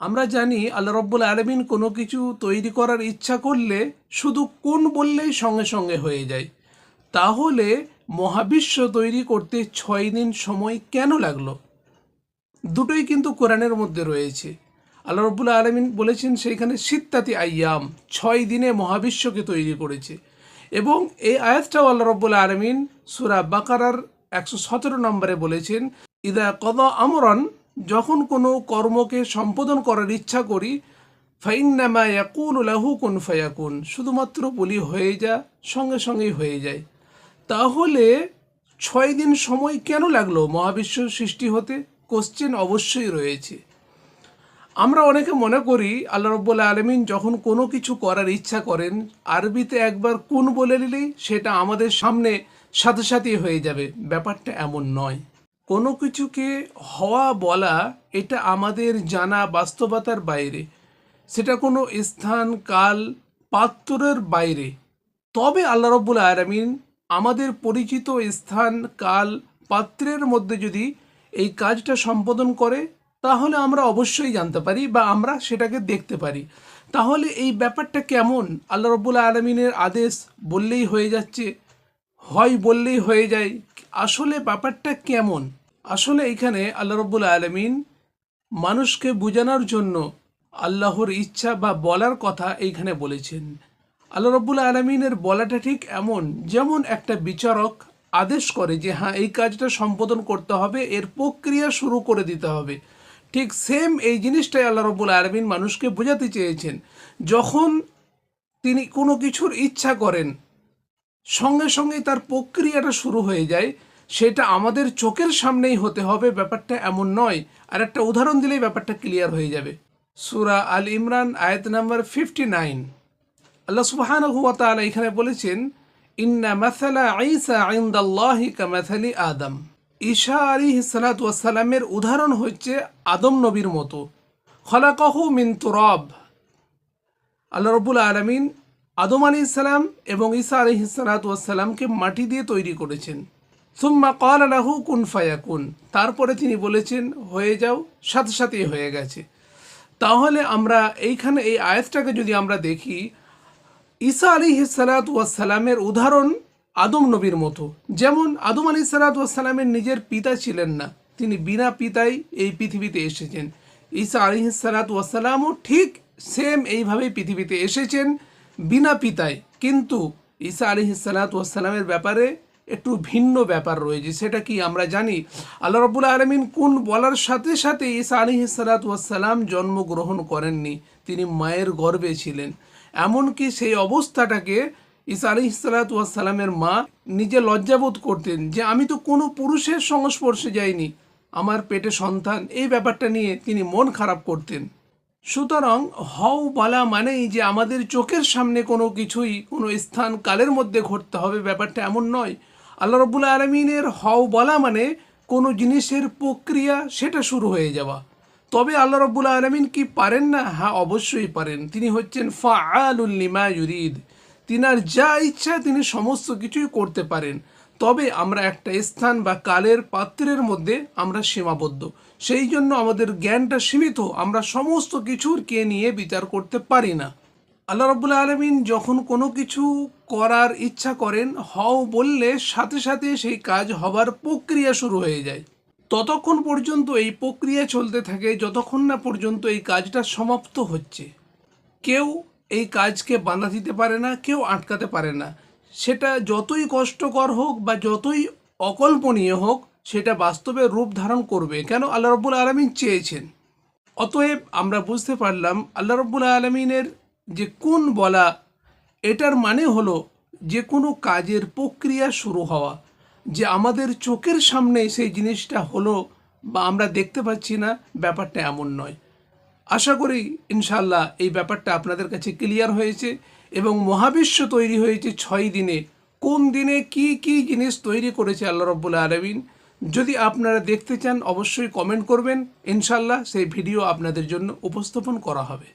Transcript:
আমরা জানি আল্লাহ রব্বুল আলমিন কোনো কিছু তৈরি করার ইচ্ছা করলে শুধু কোন বললেই সঙ্গে সঙ্গে হয়ে যায়। তাহলে মহাবিশ্ব তৈরি করতে ছয় দিন সময় কেন লাগল? দুটোই কিন্তু কোরআনের মধ্যে রয়েছে। আল্লাহ রব্বুল আলমিন বলেছেন, সেইখানে সিত্তাতি আয়াম, ছয় দিনে মহাবিশ্বকে তৈরি করেছে। এবং এই আয়াতটাও আল্লাহ রব্বুল আলমিন সুরা বাকারার একশো সতেরো নম্বরে বলেছেন, ইদা কদ আমরন যখন কোনো কর্মকে সম্পাদন করার ইচ্ছা করি ফাইন ফাইন্নামা ইয়াকুন লাহু কুন ফায়াকুন, শুধুমাত্র বলি হয়ে যা, সঙ্গে সঙ্গেই হয়ে যায়। তাহলে ছয় দিন সময় কেন লাগল মহাবিশ্ব সৃষ্টি হতে? কোশ্চেন অবশ্যই রয়েছে। আমরা অনেকে মনে করি, আল্লাহ রব্বুল আলমিন যখন কোনো কিছু করার ইচ্ছা করেন, আরবিতে একবার কোন বলে নিলেই সেটা আমাদের সামনে সাথে সাথেই হয়ে যাবে। ব্যাপারটা এমন নয়। কোনো কিছুকে হওয়া বলা এটা আমাদের জানা বাস্তবতার বাইরে। সেটা কোনো স্থান, কাল পাত্রের বাইরে। তবে আল্লাহ রব্বুল আলমিন আমাদের পরিচিত স্থান, কাল, পাত্রের মধ্যে যদি এই কাজটা সম্পাদন করে, তাহলে আমরা অবশ্যই জানতে পারি বা আমরা সেটাকে দেখতে পারি। তাহলে এই ব্যাপারটা কেমন? আল্লাহ রব্বুল আলমিনের আদেশ বললেই হয়ে যাচ্ছে, হয় বললেই হয়ে যায়। আসলে ব্যাপারটা কেমন? আসলে এখানে আল্লাহ রব্বুল আলমিন মানুষকে বোঝানোর জন্য আল্লাহর ইচ্ছা বা বলার কথা এইখানে বলেছেন। আল্লাহ রব্বুল আলমিনের বলাটা ঠিক এমন, যেমন একটা বিচারক আদেশ করে যে হ্যাঁ এই কাজটা সম্পাদন করতে হবে, এর প্রক্রিয়া শুরু করে দিতে হবে। ঠিক সেম এই জিনিসটাই আল্লাহ রব্বুল আলমিন মানুষকে বোঝাতে চেয়েছেন। যখন তিনি কোনো কিছুর ইচ্ছা করেন, সঙ্গে সঙ্গে তার প্রক্রিয়াটা শুরু হয়ে যায় সেটা আমাদের চোখের সামনেই হতে হবে, ব্যাপারটা এমন নয়। আর একটা উদাহরণ দিলেই ব্যাপারটা ক্লিয়ার হয়ে যাবে। সুরা আল ইমরান, আয়াত নাম্বার ফিফটি নাইন আল্লাহ সুবাহান তাআলা এখানে বলেছেন, ইন্না মাসালা ঈসা ইনদাল্লাহি কামাসালি আদম। ঈশা আলী সালাতামের উদাহরণ হচ্ছে আদম নবীর মতো। খলাকহু মিন তুরব। আল্লাহ রবুল আলমিন আদম আলী ইসলাম এবং ঈসা আলী সালাতামকে মাটি দিয়ে তৈরি করেছেন। সুম্মা কল আলাহু কুন ফায়াকুন। তারপরে তিনি বলেছেন, হয়ে যাও, সাথে সাথেই হয়ে গেছে। তাহলে আমরা এইখানে এই আয়াতটাকে যদি আমরা দেখি, ঈসা আলী সালাতামের উদাহরণ আদম নবীর মতো। যেমন, আদম আলী সালাতামের নিজের পিতা ছিলেন না, তিনি বিনা পিতাই এই পৃথিবীতে এসেছেন। ঈসা আলী সালাতামও ঠিক সেম এইভাবেই পৃথিবীতে এসেছেন, বিনা পিতায় কিন্তু ঈসা আলী সালাতামের ব্যাপারে একটু ভিন্ন ব্যাপার রয়েছে, সেটা কি আমরা জানি? আল্লাহ রবুল আলমিন কোন বলার সাথে সাথে ঈসা আলী সালাতাম জন্মগ্রহণ করেননি, তিনি মায়ের গর্বে ছিলেন। এমনকি সেই অবস্থাটাকে ঈসা আলী সালাতামের মা নিজে লজ্জাবোধ করতেন যে, আমি তো কোনো পুরুষের সংস্পর্শে যাইনি, আমার পেটে সন্তান। এই ব্যাপারটা নিয়ে তিনি মন খারাপ করতেন। সুতরাং হও বলা মানেই যে, আমাদের চোখের সামনে কোনো কিছুই কোনো স্থান কালের মধ্যে ঘটতে হবে, ব্যাপারটা এমন নয়। আল্লাহ রবুল আলমিনের হও বলা মানে কোনো জিনিসের প্রক্রিয়া সেটা শুরু হয়ে যাওয়া। তবে আল্লাহ রব্বুল আলমিন কি পারেন না? হ্যাঁ অবশ্যই পারেন। তিনি হচ্ছেন ফা আলুল্লিমা ইউরিদ। তিনার যা ইচ্ছা তিনি সমস্ত কিছুই করতে পারেন। তবে আমরা একটা স্থান বা কালের পাত্রের মধ্যে আমরা সীমাবদ্ধ। সেই জন্য আমাদের জ্ঞানটা সীমিত। আমরা সমস্ত কিছুর কে নিয়ে বিচার করতে পারি না। আল্লাহ রব্বুল আলমিন যখন কোনো কিছু করার ইচ্ছা করেন, হও বললে সাথে সাথে সেই কাজ হবার প্রক্রিয়া শুরু হয়ে যায়। ততক্ষণ পর্যন্ত এই প্রক্রিয়া চলতে থাকে, যতক্ষণ না পর্যন্ত এই কাজটা সমাপ্ত হচ্ছে। কেউ এই কাজকে বাধা দিতে পারে না, কেউ আটকাতে পারে না। সেটা যতই কষ্টকর হোক বা যতই অকল্পনীয় হোক, সেটা বাস্তবে রূপ ধারণ করবে। কেন? আল্লাহ রব্বুল আলমিন চেয়েছেন। অতএব আমরা বুঝতে পারলাম, আল্লাহ রব্বুল আলমিনের যে কোন বলা, এটার মানে হলো যে কোনো কাজের প্রক্রিয়া শুরু হওয়া, যে আমাদের চোখের সামনে সেই জিনিসটা হলো বা আমরা দেখতে পাচ্ছি না, ব্যাপারটা এমন নয়। আশা করি ইনশাল্লাহ এই ব্যাপারটা আপনাদের কাছে ক্লিয়ার হয়েছে এবং মহাবিশ্ব তৈরি হয়েছে ছয় দিনে। কোন দিনে কি কি জিনিস তৈরি করেছে আল্লাহ রব্বুল আলমিন? যদি আপনারা দেখতে চান, অবশ্যই কমেন্ট করবেন। ইনশাল্লাহ সেই ভিডিও আপনাদের জন্য উপস্থাপন করা হবে।